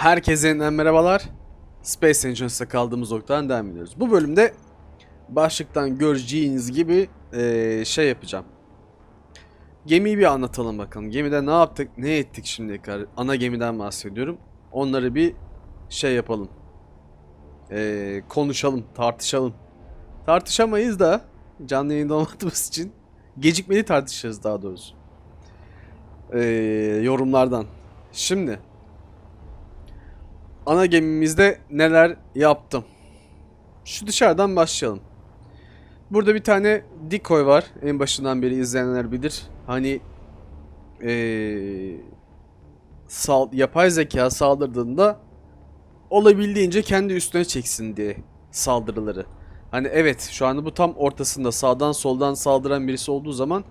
Herkese yeniden merhabalar. Space Engine's'ta kaldığımız noktadan devam ediyoruz. Bu bölümde başlıktan göreceğiniz gibi eee, şey yapacağım. Gemiyi bir anlatalım bakalım. Gemide ne yaptık, ne ettik kadar? Ana gemiden bahsediyorum. Onları bir şey yapalım. Eee, konuşalım, tartışalım. Tartışamayız da canlı yayında olmadığımız için gecikmeli tartışırız daha doğrusu. Eee, yorumlardan. Şimdi ana gemimizde neler yaptım? Şu dışarıdan başlayalım. Burada bir tane decoy var. En başından beri izleyenler bilir. Hani eee sal- yapay zeka saldırdığında olabildiğince kendi üstüne çeksin diye saldırıları. Hani evet şu anda bu tam ortasında sağdan soldan saldıran birisi olduğu zaman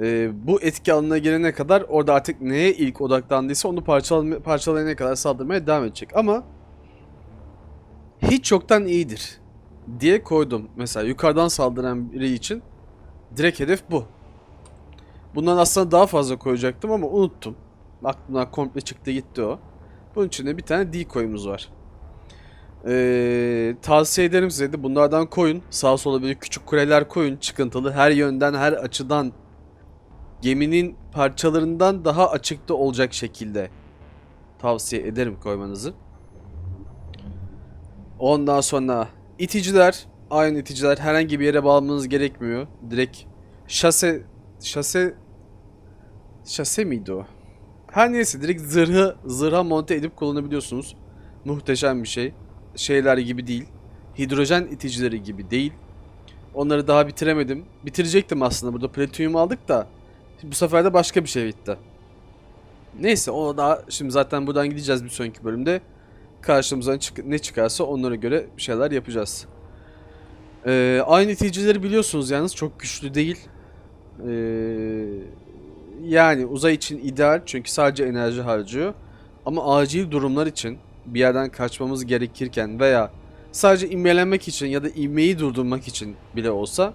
e, bu etki alanına gelene kadar orada artık neye ilk odaklandıysa onu parçalama, parçalayana kadar saldırmaya devam edecek. Ama hiç yoktan iyidir diye koydum. Mesela yukarıdan saldıran biri için direkt hedef bu. Bundan aslında daha fazla koyacaktım ama unuttum. Aklımdan komple çıktı gitti o. Bunun için de bir tane decoy'umuz var. Ee, tavsiye ederim size de bunlardan koyun. Sağa sola böyle küçük kuleler koyun. Çıkıntılı her yönden her açıdan geminin parçalarından daha açıkta olacak şekilde tavsiye ederim koymanızı. Ondan sonra iticiler, aynı iticiler herhangi bir yere bağlamanız gerekmiyor. Direkt şase şase şase miydi o? Her neyse direkt zırhı zırha monte edip kullanabiliyorsunuz. Muhteşem bir şey. Şeyler gibi değil. Hidrojen iticileri gibi değil. Onları daha bitiremedim. Bitirecektim aslında. Burada platinyum aldık da bu sefer de başka bir şey bitti. Neyse o daha şimdi zaten buradan gideceğiz bir sonraki bölümde. Karşımıza ne çıkarsa onlara göre bir şeyler yapacağız. Ee, aynı iticileri biliyorsunuz yalnız çok güçlü değil. Ee, yani uzay için ideal çünkü sadece enerji harcıyor. Ama acil durumlar için bir yerden kaçmamız gerekirken veya sadece inmelenmek için ya da inmeyi durdurmak için bile olsa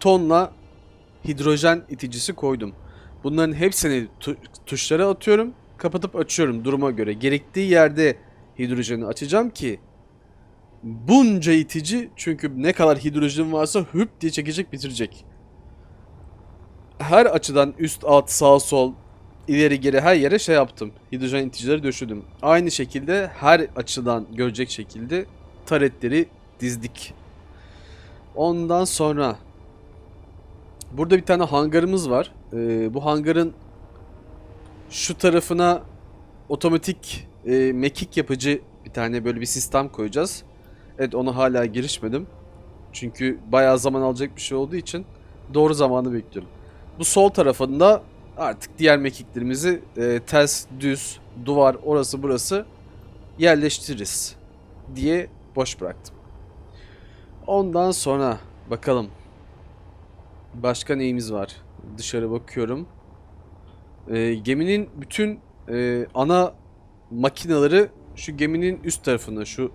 tonla hidrojen iticisi koydum. Bunların hepsini tu- tuşlara atıyorum. Kapatıp açıyorum duruma göre. Gerektiği yerde hidrojeni açacağım ki bunca itici çünkü ne kadar hidrojen varsa hüp diye çekecek bitirecek. Her açıdan üst alt sağ sol ileri geri her yere şey yaptım. Hidrojen iticileri döşüdüm. Aynı şekilde her açıdan görecek şekilde taretleri dizdik. Ondan sonra Burada bir tane hangarımız var. Ee, bu hangarın şu tarafına otomatik e, mekik yapıcı bir tane böyle bir sistem koyacağız. Evet ona hala girişmedim. Çünkü bayağı zaman alacak bir şey olduğu için doğru zamanı bekliyorum. Bu sol tarafında artık diğer mekiklerimizi e, ters, düz, duvar, orası burası yerleştiririz diye boş bıraktım. Ondan sonra bakalım Başka neyimiz var? Dışarı bakıyorum. Ee, geminin bütün e, ana makinaları şu geminin üst tarafında. Şu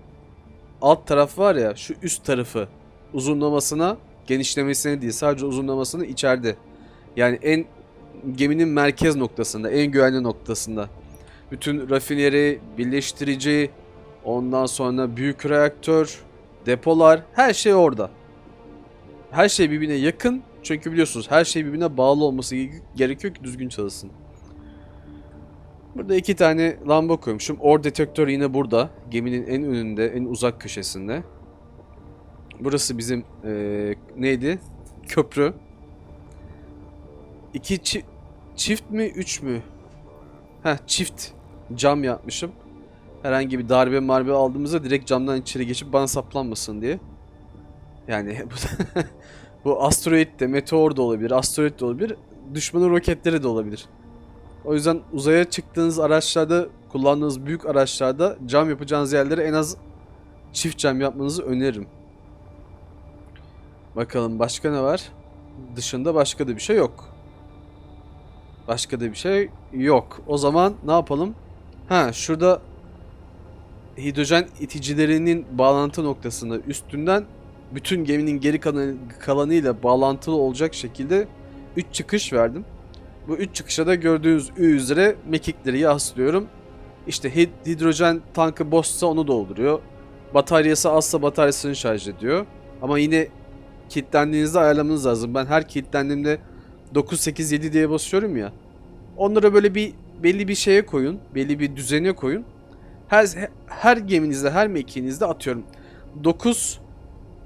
alt taraf var ya şu üst tarafı uzunlamasına genişlemesine değil sadece uzunlamasına içeride. Yani en geminin merkez noktasında en güvenli noktasında. Bütün rafineri, birleştirici, ondan sonra büyük reaktör, depolar her şey orada. Her şey birbirine yakın çünkü biliyorsunuz her şey birbirine bağlı olması gerekiyor ki düzgün çalışsın. Burada iki tane lamba koymuşum. Or detektör yine burada. Geminin en önünde, en uzak köşesinde. Burası bizim eee, neydi? Köprü. İki çi- çift mi, üç mü? Heh, çift cam yapmışım. Herhangi bir darbe marbe aldığımızda direkt camdan içeri geçip bana saplanmasın diye. Yani bu Bu asteroid de, meteor da olabilir, asteroid de olabilir, düşmanın roketleri de olabilir. O yüzden uzaya çıktığınız araçlarda, kullandığınız büyük araçlarda cam yapacağınız yerlere en az çift cam yapmanızı öneririm. Bakalım başka ne var? Dışında başka da bir şey yok. Başka da bir şey yok. O zaman ne yapalım? Ha şurada hidrojen iticilerinin bağlantı noktasında üstünden bütün geminin geri kalanı, kalanıyla bağlantılı olacak şekilde 3 çıkış verdim. Bu 3 çıkışa da gördüğünüz üzere mekikleri yaslıyorum İşte hid- hidrojen tankı boşsa onu dolduruyor. Bataryası azsa bataryasını şarj ediyor. Ama yine kilitlendiğinizde ayarlamanız lazım. Ben her kilitlendiğimde 9, 8, 7 diye basıyorum ya. Onlara böyle bir belli bir şeye koyun. Belli bir düzene koyun. Her, her geminizde, her mekiğinizde atıyorum. 9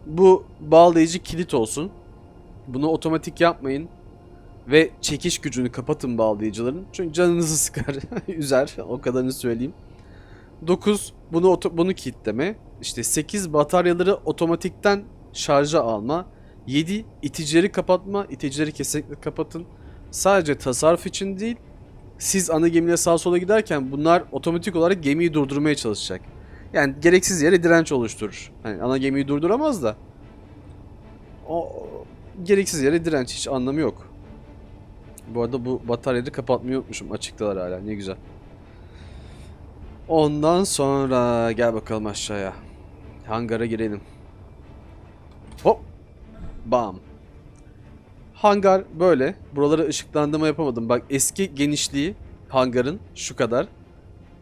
bu bağlayıcı kilit olsun. Bunu otomatik yapmayın. Ve çekiş gücünü kapatın bağlayıcıların. Çünkü canınızı sıkar, üzer. O kadarını söyleyeyim. 9 bunu bunu kilitleme. İşte 8 bataryaları otomatikten şarja alma. 7 iticileri kapatma. İticileri kesinlikle kapatın. Sadece tasarruf için değil. Siz ana gemiyle sağa sola giderken bunlar otomatik olarak gemiyi durdurmaya çalışacak. Yani gereksiz yere direnç oluşturur. Hani ana gemiyi durduramaz da. O gereksiz yere direnç hiç anlamı yok. Bu arada bu bataryayı kapatmayı unutmuşum. Açıktalar hala. Ne güzel. Ondan sonra gel bakalım aşağıya. Hangara girelim. Hop. Bam. Hangar böyle. Buralara ışıklandırma yapamadım. Bak eski genişliği hangarın şu kadar.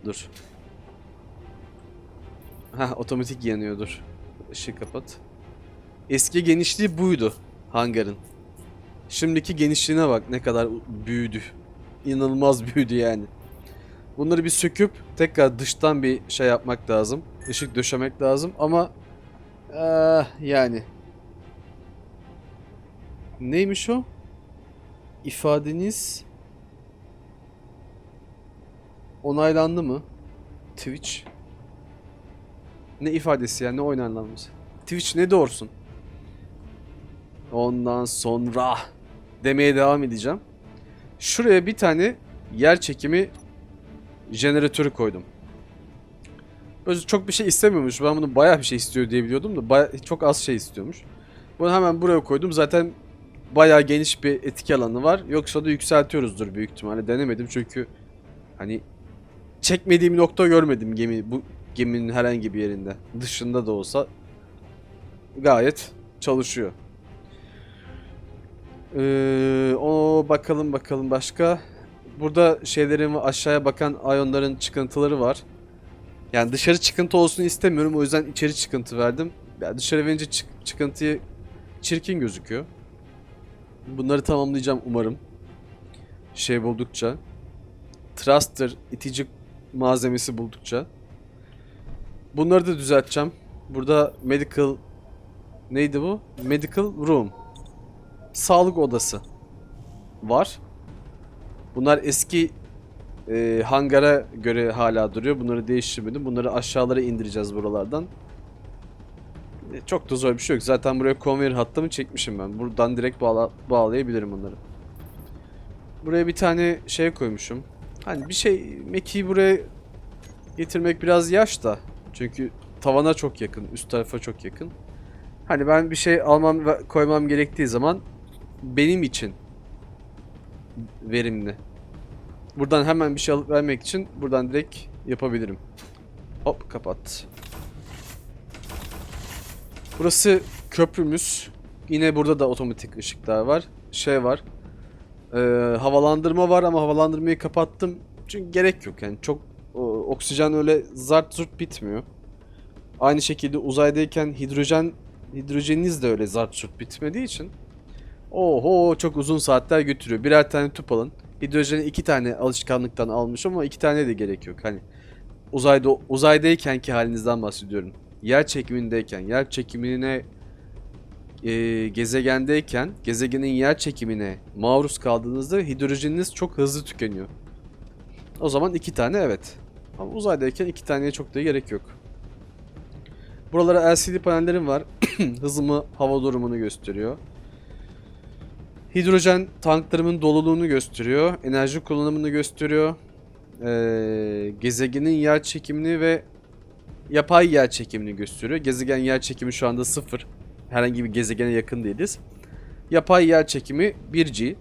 Dur. Heh otomatik yanıyor dur. Işığı kapat. Eski genişliği buydu hangarın. Şimdiki genişliğine bak ne kadar büyüdü. İnanılmaz büyüdü yani. Bunları bir söküp tekrar dıştan bir şey yapmak lazım. Işık döşemek lazım ama eh, yani neymiş o? İfadeniz onaylandı mı? Twitch ne ifadesi yani ne oynanlanması? Twitch ne doğursun? Ondan sonra demeye devam edeceğim. Şuraya bir tane yer çekimi jeneratörü koydum. Böyle çok bir şey istemiyormuş. Ben bunu bayağı bir şey istiyor diye biliyordum da bayağı, çok az şey istiyormuş. Bunu hemen buraya koydum. Zaten bayağı geniş bir etki alanı var. Yoksa da yükseltiyoruzdur büyük ihtimalle. Denemedim çünkü hani çekmediğim nokta görmedim gemi bu geminin herhangi bir yerinde. Dışında da olsa gayet çalışıyor. Ee, o bakalım bakalım başka. Burada şeylerin aşağıya bakan ayonların çıkıntıları var. Yani dışarı çıkıntı olsun istemiyorum o yüzden içeri çıkıntı verdim. Yani dışarı verince çık- çıkıntıyı çirkin gözüküyor. Bunları tamamlayacağım umarım. Şey buldukça. Thruster itici malzemesi buldukça. Bunları da düzelteceğim. Burada medical neydi bu? Medical room. Sağlık odası var. Bunlar eski e, hangara göre hala duruyor. Bunları değiştirmedim. Bunları aşağılara indireceğiz buralardan. E, çok da zor bir şey yok. Zaten buraya conveyor hattımı çekmişim ben. Buradan direkt bağla bağlayabilirim onları. Buraya bir tane şey koymuşum. Hani bir şey mekiği buraya getirmek biraz yaş da. Çünkü tavana çok yakın, üst tarafa çok yakın. Hani ben bir şey almam ve koymam gerektiği zaman benim için verimli. Buradan hemen bir şey alıp vermek için buradan direkt yapabilirim. Hop kapat. Burası köprümüz. Yine burada da otomatik ışıklar var. Şey var. Ee, havalandırma var ama havalandırmayı kapattım. Çünkü gerek yok yani çok oksijen öyle zart zurt bitmiyor. Aynı şekilde uzaydayken hidrojen hidrojeniniz de öyle zart zurt bitmediği için Oho çok uzun saatler götürüyor. Birer tane tüp alın. Hidrojeni iki tane alışkanlıktan almış ama iki tane de gerek yok. Hani uzayda uzaydaykenki halinizden bahsediyorum. Yer çekimindeyken, yer çekimine e, gezegendeyken, gezegenin yer çekimine maruz kaldığınızda hidrojeniniz çok hızlı tükeniyor. O zaman iki tane evet. Ama uzaydayken iki taneye çok da gerek yok. Buralara LCD panellerim var. Hızımı, hava durumunu gösteriyor. Hidrojen tanklarımın doluluğunu gösteriyor. Enerji kullanımını gösteriyor. Ee, gezegenin yer çekimini ve yapay yer çekimini gösteriyor. Gezegen yer çekimi şu anda sıfır. Herhangi bir gezegene yakın değiliz. Yapay yer çekimi 1G.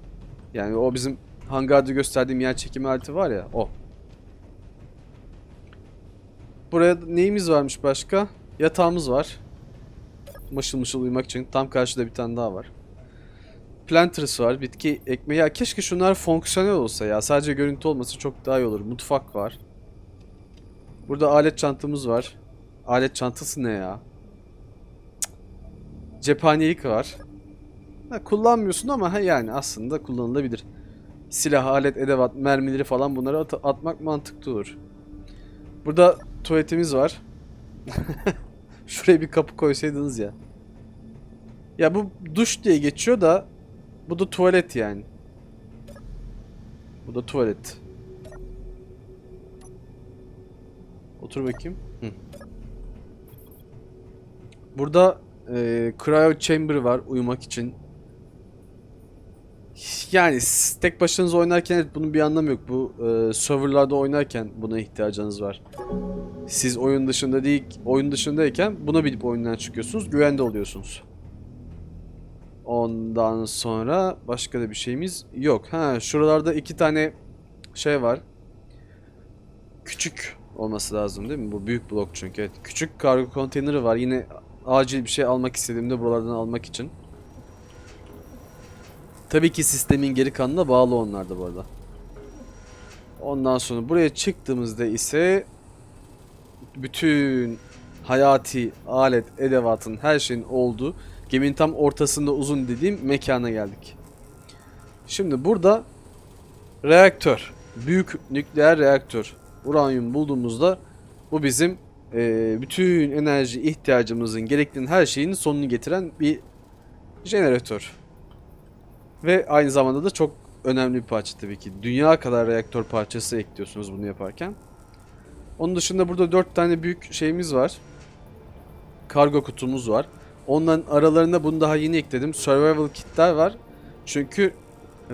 Yani o bizim hangarda gösterdiğim yer çekimi aleti var ya o. Buraya neyimiz varmış başka? Yatağımız var. Mışıl mışıl uyumak için. Tam karşıda bir tane daha var. Planters var. Bitki ekmeği. Ya keşke şunlar fonksiyonel olsa ya. Sadece görüntü olması çok daha iyi olur. Mutfak var. Burada alet çantamız var. Alet çantası ne ya? Cık. Cephanelik var. Ha, kullanmıyorsun ama ha yani aslında kullanılabilir. Silah, alet, edevat, mermileri falan bunları at- atmak mantıklı olur. Burada tuvaletimiz var. Şuraya bir kapı koysaydınız ya. Ya bu duş diye geçiyor da bu da tuvalet yani. Bu da tuvalet. Otur bakayım. Hı. Burada e, cryo chamber var uyumak için. Yani tek başınıza oynarken bunun bir anlamı yok. Bu e, serverlarda oynarken buna ihtiyacınız var. Siz oyun dışında değil, oyun dışındayken buna bilip oyundan çıkıyorsunuz, güvende oluyorsunuz. Ondan sonra başka da bir şeyimiz yok. Ha, şuralarda iki tane şey var. Küçük olması lazım değil mi? Bu büyük blok çünkü. Evet. Küçük kargo konteyneri var. Yine acil bir şey almak istediğimde buralardan almak için. Tabii ki sistemin geri kalanına bağlı onlar da bu arada. Ondan sonra buraya çıktığımızda ise bütün hayati alet, edevatın, her şeyin olduğu geminin tam ortasında uzun dediğim mekana geldik. Şimdi burada reaktör, büyük nükleer reaktör, uranyum bulduğumuzda bu bizim eee, bütün enerji ihtiyacımızın gerektiğinin her şeyin sonunu getiren bir jeneratör. Ve aynı zamanda da çok önemli bir parça tabii ki. Dünya kadar reaktör parçası ekliyorsunuz bunu yaparken. Onun dışında burada 4 tane büyük şeyimiz var. Kargo kutumuz var. Onların aralarında bunu daha yeni ekledim. Survival kitler var. Çünkü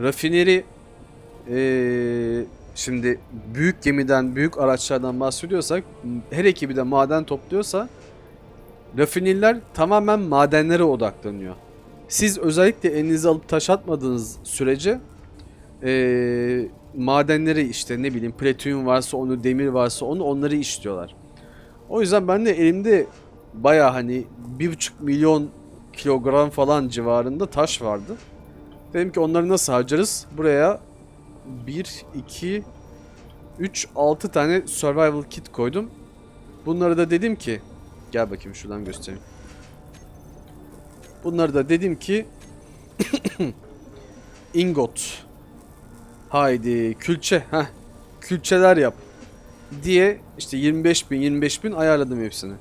rafineri eee, şimdi büyük gemiden, büyük araçlardan bahsediyorsak her ekibi de maden topluyorsa rafineriler tamamen madenlere odaklanıyor. Siz özellikle elinize alıp taş atmadığınız sürece eee madenleri işte ne bileyim platinyum varsa onu, demir varsa onu onları işliyorlar. O yüzden ben de elimde baya hani bir buçuk milyon kilogram falan civarında taş vardı. Dedim ki onları nasıl harcarız? Buraya 1, 2, 3, 6 tane survival kit koydum. Bunları da dedim ki gel bakayım şuradan göstereyim. Bunları da dedim ki ingot Haydi külçe heh külçeler yap diye işte 25 bin 25 bin ayarladım hepsini.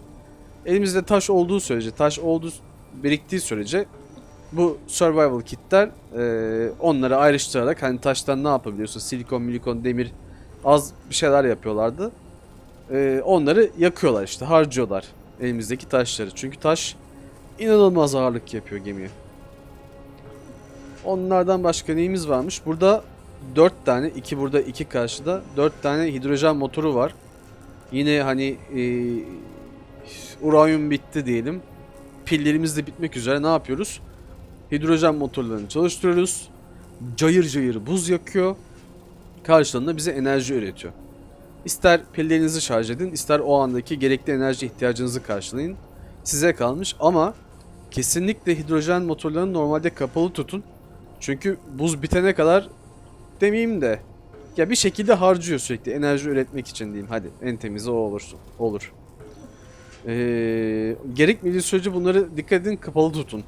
Elimizde taş olduğu sürece taş olduğu biriktiği sürece bu survival kitler eee, onları ayrıştırarak hani taştan ne yapabiliyorsun silikon milikon demir az bir şeyler yapıyorlardı. Eee, onları yakıyorlar işte harcıyorlar elimizdeki taşları. Çünkü taş inanılmaz ağırlık yapıyor gemiye. Onlardan başka neyimiz varmış? Burada 4 tane, 2 burada, 2 karşıda 4 tane hidrojen motoru var. Yine hani e, uranyum bitti diyelim. Pillerimiz de bitmek üzere ne yapıyoruz? Hidrojen motorlarını çalıştırıyoruz. Cayır cayır buz yakıyor. Karşılığında bize enerji üretiyor. İster pillerinizi şarj edin, ister o andaki gerekli enerji ihtiyacınızı karşılayın. Size kalmış ama kesinlikle hidrojen motorlarını normalde kapalı tutun. Çünkü buz bitene kadar demeyeyim de ya bir şekilde harcıyor sürekli enerji üretmek için diyeyim. Hadi en temizi o olursun. Olur. Ee, gerekmediği sürece bunları dikkat edin kapalı tutun.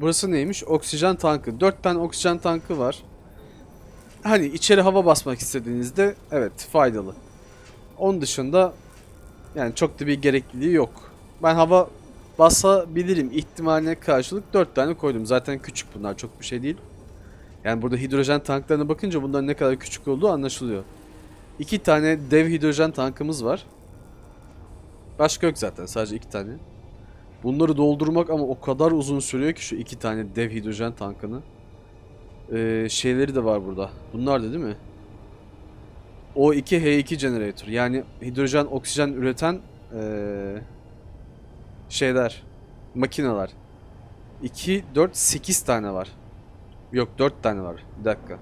Burası neymiş? Oksijen tankı. 4 tane oksijen tankı var. Hani içeri hava basmak istediğinizde evet faydalı. Onun dışında yani çok da bir gerekliliği yok. Ben hava basabilirim ihtimaline karşılık 4 tane koydum. Zaten küçük bunlar çok bir şey değil. Yani burada hidrojen tanklarına bakınca bunların ne kadar küçük olduğu anlaşılıyor. İki tane dev hidrojen tankımız var. Başka yok zaten sadece iki tane. Bunları doldurmak ama o kadar uzun sürüyor ki şu iki tane dev hidrojen tankını. Ee, şeyleri de var burada. Bunlar da değil mi? O2 H2 generator. Yani hidrojen oksijen üreten ee, şeyler, makineler. 2, 4, 8 tane var. Yok 4 tane var. Bir dakika.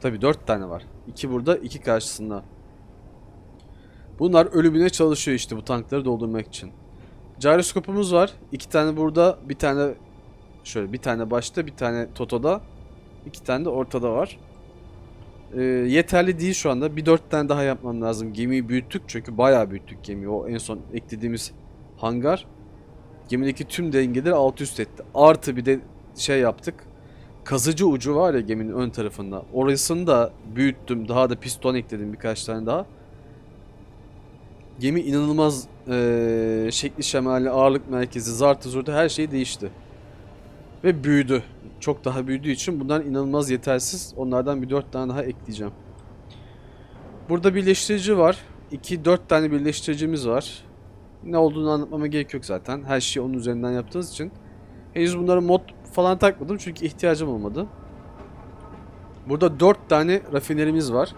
Tabi 4 tane var. 2 burada, 2 karşısında. Bunlar ölümüne çalışıyor işte bu tankları doldurmak için. Gyroskopumuz var. 2 tane burada, bir tane şöyle bir tane başta, bir tane totoda, iki tane de ortada var. e, yeterli değil şu anda. Bir dört tane daha yapmam lazım. Gemiyi büyüttük çünkü bayağı büyüttük gemiyi. O en son eklediğimiz hangar gemideki tüm dengeleri alt üst etti. Artı bir de şey yaptık. Kazıcı ucu var ya geminin ön tarafında. Orasını da büyüttüm. Daha da piston ekledim birkaç tane daha. Gemi inanılmaz eee şekli şemali, ağırlık merkezi, zartı zurtu her şey değişti. Ve büyüdü. Çok daha büyüdüğü için bunlar inanılmaz yetersiz. Onlardan bir dört tane daha ekleyeceğim. Burada birleştirici var. 2-4 tane birleştiricimiz var. Ne olduğunu anlatmama gerek yok zaten. Her şeyi onun üzerinden yaptığınız için. Henüz bunları mod falan takmadım çünkü ihtiyacım olmadı. Burada 4 tane rafinerimiz var.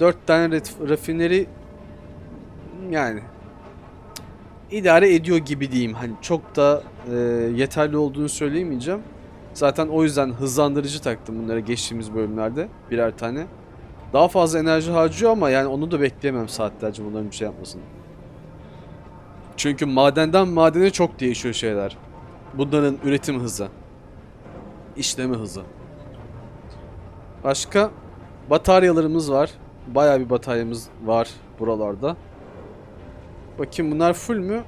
4 tane raf- rafineri yani idare ediyor gibi diyeyim. Hani çok da e, yeterli olduğunu söyleyemeyeceğim. Zaten o yüzden hızlandırıcı taktım bunlara geçtiğimiz bölümlerde birer tane. Daha fazla enerji harcıyor ama yani onu da bekleyemem saatlerce bunların bir şey yapmasını. Çünkü madenden madene çok değişiyor şeyler. Bunların üretim hızı. işleme hızı. Başka bataryalarımız var. Bayağı bir bataryamız var buralarda. Bakayım bunlar full mü?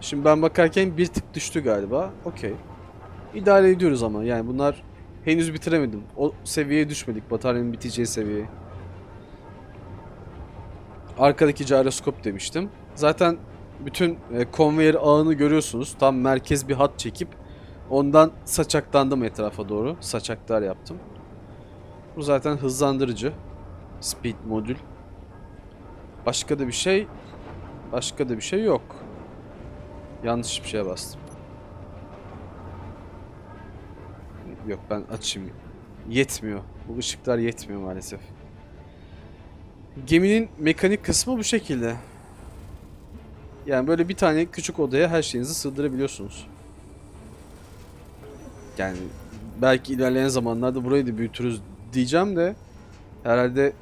Şimdi ben bakarken bir tık düştü galiba. Okey. İdare ediyoruz ama yani bunlar henüz bitiremedim. O seviyeye düşmedik bataryanın biteceği seviyeye. Arkadaki gyroskop demiştim. Zaten bütün e, konveyör ağını görüyorsunuz. Tam merkez bir hat çekip ondan saçaklandım etrafa doğru. Saçaklar yaptım. Bu zaten hızlandırıcı. Speed modül. Başka da bir şey Başka da bir şey yok. Yanlış bir şeye bastım. Yok ben açayım. Yetmiyor. Bu ışıklar yetmiyor maalesef. Geminin mekanik kısmı bu şekilde. Yani böyle bir tane küçük odaya her şeyinizi sığdırabiliyorsunuz. Yani belki ilerleyen zamanlarda burayı da büyütürüz diyeceğim de herhalde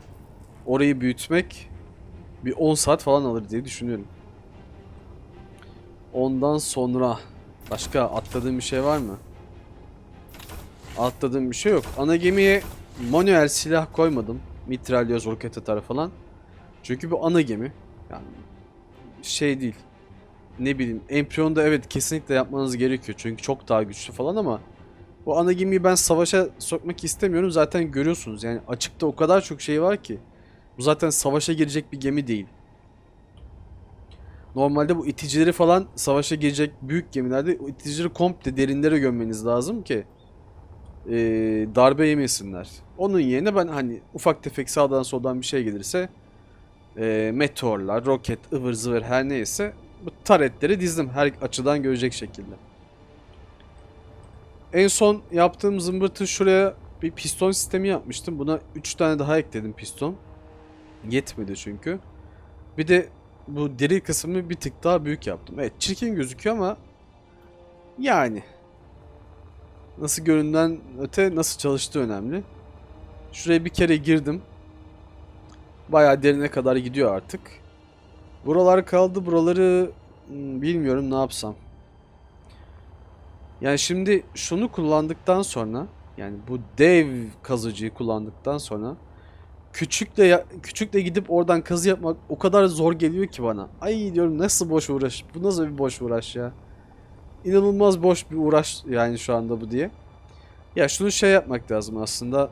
orayı büyütmek bir 10 saat falan alır diye düşünüyorum. Ondan sonra başka atladığım bir şey var mı? Atladığım bir şey yok. Ana gemiye manuel silah koymadım. Mitralyoz, roket atar falan. Çünkü bu ana gemi. Yani şey değil. Ne bileyim. Emprion'da evet kesinlikle yapmanız gerekiyor. Çünkü çok daha güçlü falan ama bu ana gemiyi ben savaşa sokmak istemiyorum. Zaten görüyorsunuz yani açıkta o kadar çok şey var ki. Bu zaten savaşa girecek bir gemi değil. Normalde bu iticileri falan savaşa girecek büyük gemilerde o iticileri komple derinlere gömmeniz lazım ki eee, darbe yemesinler. Onun yerine ben hani ufak tefek sağdan soldan bir şey gelirse eee, meteorlar, roket, ıvır zıvır her neyse bu taretleri dizdim her açıdan görecek şekilde. En son yaptığım zımbırtı şuraya bir piston sistemi yapmıştım. Buna 3 tane daha ekledim piston. Yetmedi çünkü. Bir de bu deri kısmını bir tık daha büyük yaptım. Evet çirkin gözüküyor ama yani nasıl göründen öte nasıl çalıştığı önemli. Şuraya bir kere girdim. Bayağı derine kadar gidiyor artık. Buralar kaldı. Buraları hmm, bilmiyorum ne yapsam. Yani şimdi şunu kullandıktan sonra yani bu dev kazıcıyı kullandıktan sonra küçükle küçükle gidip oradan kazı yapmak o kadar zor geliyor ki bana. Ay diyorum nasıl boş uğraş. Bu nasıl bir boş uğraş ya. İnanılmaz boş bir uğraş yani şu anda bu diye. Ya şunu şey yapmak lazım aslında.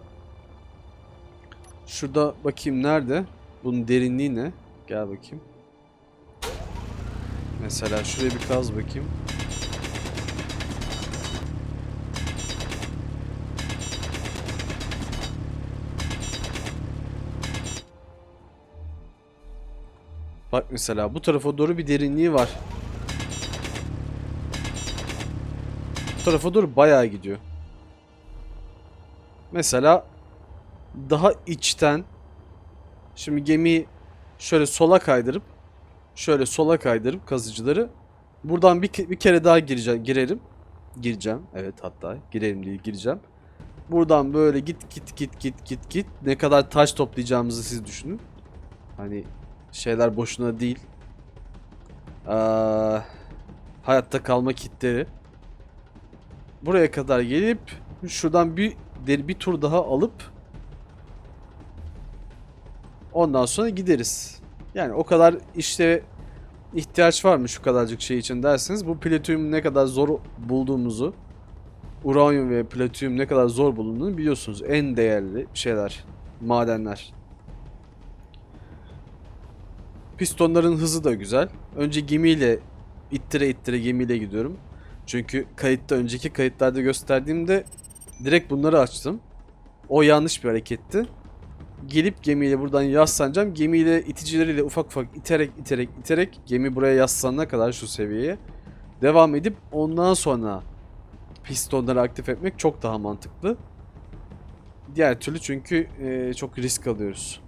Şurada bakayım nerede? Bunun derinliği ne? Gel bakayım. Mesela şuraya bir kaz bakayım. Bak mesela bu tarafa doğru bir derinliği var. Bu tarafa doğru bayağı gidiyor. Mesela daha içten şimdi gemiyi şöyle sola kaydırıp şöyle sola kaydırıp kazıcıları buradan bir, bir kere daha gireceğim, girerim. Gireceğim. Evet hatta girerim diye gireceğim. Buradan böyle git git git git git git ne kadar taş toplayacağımızı siz düşünün. Hani şeyler boşuna değil. Aa, hayatta kalma kitleri. Buraya kadar gelip şuradan bir bir tur daha alıp Ondan sonra gideriz. Yani o kadar işte ihtiyaç var mı şu kadarcık şey için derseniz bu platinyum ne kadar zor bulduğumuzu uranyum ve platinyum ne kadar zor bulunduğunu biliyorsunuz. En değerli şeyler, madenler. Pistonların hızı da güzel. Önce gemiyle ittire ittire gemiyle gidiyorum. Çünkü kayıtta önceki kayıtlarda gösterdiğimde direkt bunları açtım. O yanlış bir hareketti. Gelip gemiyle buradan yaslanacağım. Gemiyle iticileriyle ufak ufak iterek iterek iterek gemi buraya yaslanana kadar şu seviyeye devam edip ondan sonra pistonları aktif etmek çok daha mantıklı. Diğer türlü çünkü e, çok risk alıyoruz.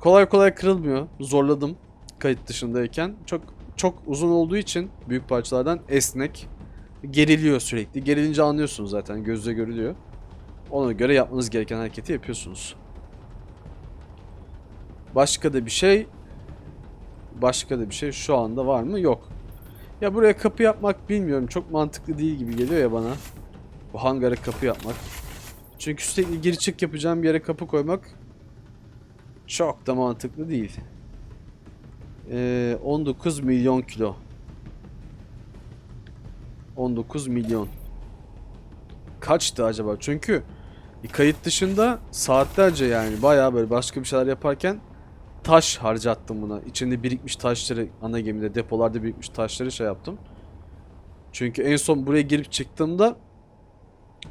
Kolay kolay kırılmıyor. Zorladım kayıt dışındayken. Çok çok uzun olduğu için büyük parçalardan esnek. Geriliyor sürekli. Gerilince anlıyorsunuz zaten. Gözle görülüyor. Ona göre yapmanız gereken hareketi yapıyorsunuz. Başka da bir şey başka da bir şey şu anda var mı? Yok. Ya buraya kapı yapmak bilmiyorum. Çok mantıklı değil gibi geliyor ya bana. Bu hangara kapı yapmak. Çünkü sürekli gir çık yapacağım bir yere kapı koymak çok da mantıklı değil. Ee, 19 milyon kilo. 19 milyon. Kaçtı acaba? Çünkü kayıt dışında saatlerce yani bayağı böyle başka bir şeyler yaparken taş harcattım buna. İçinde birikmiş taşları ana gemide depolarda birikmiş taşları şey yaptım. Çünkü en son buraya girip çıktığımda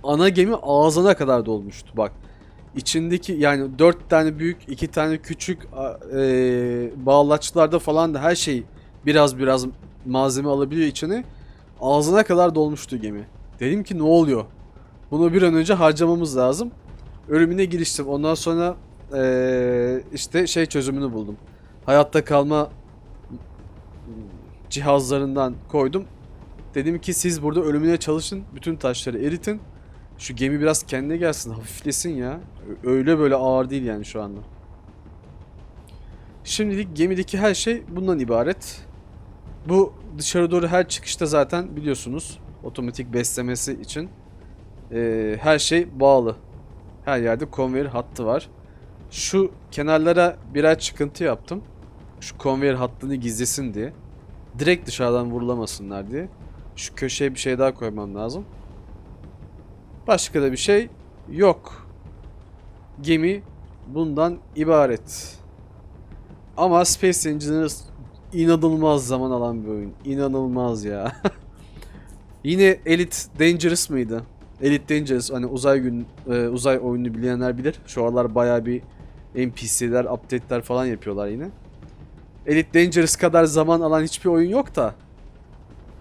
ana gemi ağzına kadar dolmuştu bak. İçindeki yani dört tane büyük, iki tane küçük eee bağlaçlarda falan da her şey biraz biraz malzeme alabiliyor içine. Ağzına kadar dolmuştu gemi. Dedim ki ne oluyor? Bunu bir an önce harcamamız lazım. Ölümüne giriştim. Ondan sonra eee, işte şey çözümünü buldum. Hayatta kalma cihazlarından koydum. Dedim ki siz burada ölümüne çalışın. Bütün taşları eritin. Şu gemi biraz kendine gelsin. Hafiflesin ya. Öyle böyle ağır değil yani şu anda. Şimdilik gemideki her şey bundan ibaret. Bu dışarı doğru her çıkışta zaten biliyorsunuz. Otomatik beslemesi için. Eee, her şey bağlı. Her yerde konveyör hattı var. Şu kenarlara birer çıkıntı yaptım. Şu konveyör hattını gizlesin diye. Direkt dışarıdan vurulamasınlar diye. Şu köşeye bir şey daha koymam lazım. Başka da bir şey yok. Gemi bundan ibaret. Ama Space Engineers inanılmaz zaman alan bir oyun. İnanılmaz ya. Yine Elite Dangerous mıydı? Elite Dangerous hani uzay gün e, uzay oyununu bilenler bilir. Şu aralar bayağı bir NPC'ler, update'ler falan yapıyorlar yine. Elite Dangerous kadar zaman alan hiçbir oyun yok da.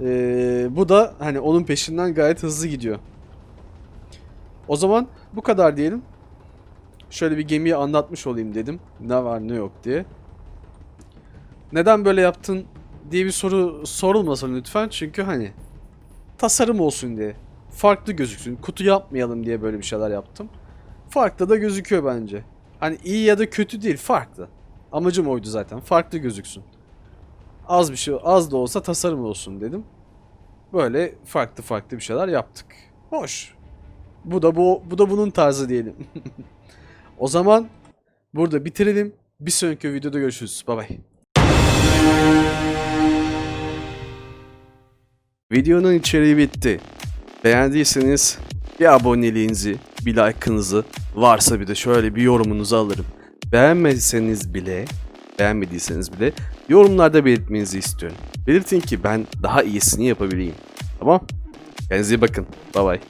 e, bu da hani onun peşinden gayet hızlı gidiyor. O zaman bu kadar diyelim. Şöyle bir gemiyi anlatmış olayım dedim. Ne var ne yok diye. Neden böyle yaptın diye bir soru sorulmasın lütfen. Çünkü hani tasarım olsun diye. Farklı gözüksün. Kutu yapmayalım diye böyle bir şeyler yaptım. Farklı da gözüküyor bence. Hani iyi ya da kötü değil farklı. Amacım oydu zaten. Farklı gözüksün. Az bir şey az da olsa tasarım olsun dedim. Böyle farklı farklı bir şeyler yaptık. Hoş. Bu da bu bu da bunun tarzı diyelim. o zaman burada bitirelim. Bir sonraki videoda görüşürüz. Bay bay. Videonun içeriği bitti. Beğendiyseniz bir aboneliğinizi, bir like'ınızı, varsa bir de şöyle bir yorumunuzu alırım. Beğenmediyseniz bile, beğenmediyseniz bile yorumlarda belirtmenizi istiyorum. Belirtin ki ben daha iyisini yapabileyim. Tamam? Kendinize iyi bakın. Bay bay.